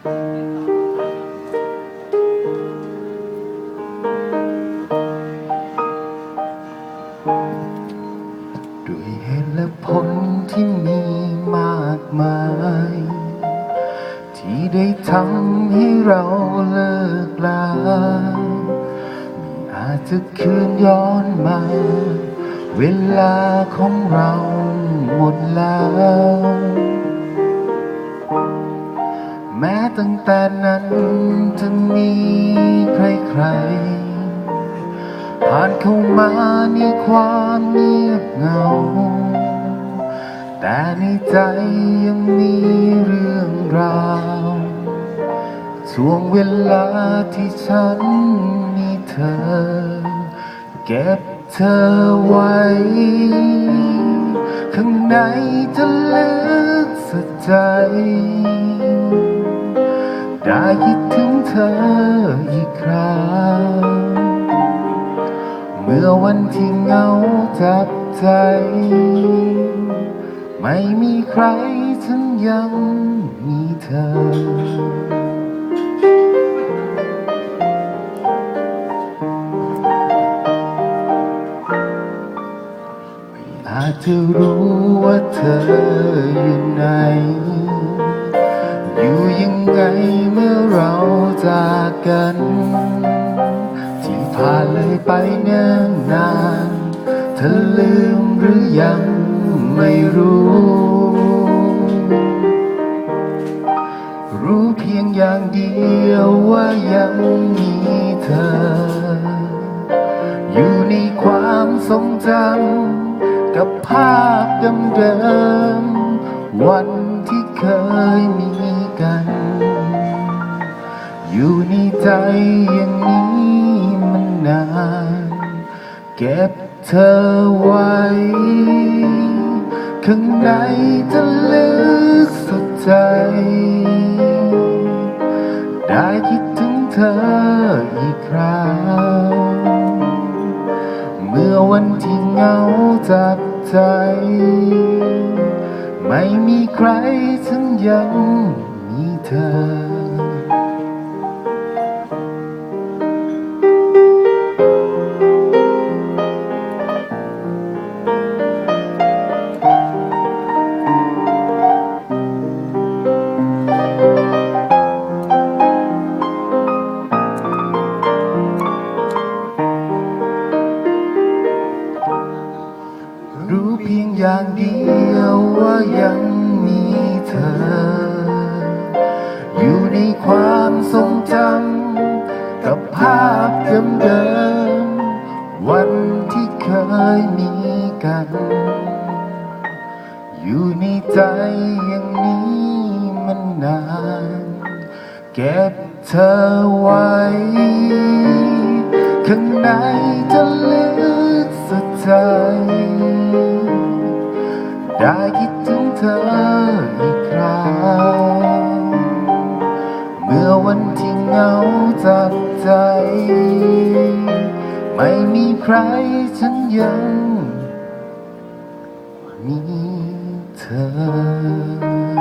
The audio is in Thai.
ด้วยเหตุและผลที่มีมากมาย ที่ได้ทำให้เราเลิกลาม่อาจจะคืนย้อนมา เวลาของเราหมดแล้ว ตั้งแต่นั้นจะมีใครๆผ่านเข้ามาในความเงียบเหงา แต่ในใจยังมีเรื่องราวช่วงเวลาที่ฉันมีเธอ เก็บเธอไว้ ข้างในจะลึกสุดใจ ได้คิดถึงเธออีกครั้ง เมื่อวันที่เหงาจับใจ ไม่มีใครฉันยังมีเธอไม่อาจจะรู้ว่าเธออยู่ไหน ยังไงเมื่อเราจากกัน ที่ผ่านเลยไปเนิ่นนาน เธอลืมหรือยังไม่รู้ รู้เพียงอย่างเดียวว่ายังมีเธอ อยู่ในความทรงจำกับภาพเดิมๆวันที่เคยมี กัน อยู่ในใจอย่างนี้มันนาน เก็บเธอไว้ ข้างในจะลึกสุดใจ ได้คิดถึงเธออีกครั้งเมื่อวันที่เหงาจับใจ ไม่มีใครฉันยัง มีเธอรู้เพียงอย่างเดียวว่ายัง เดิมๆ วันที่เคยมีกัน อยู่ในใจอย่างนี้มันนาน เก็บเธอไว้ ข้างในจะลึกสุดใจ ได้คิดถึงเธออีกครั้ง เมื่อวันที่เหงาจับใจ ไม่มีใครฉันยัง มีเธอ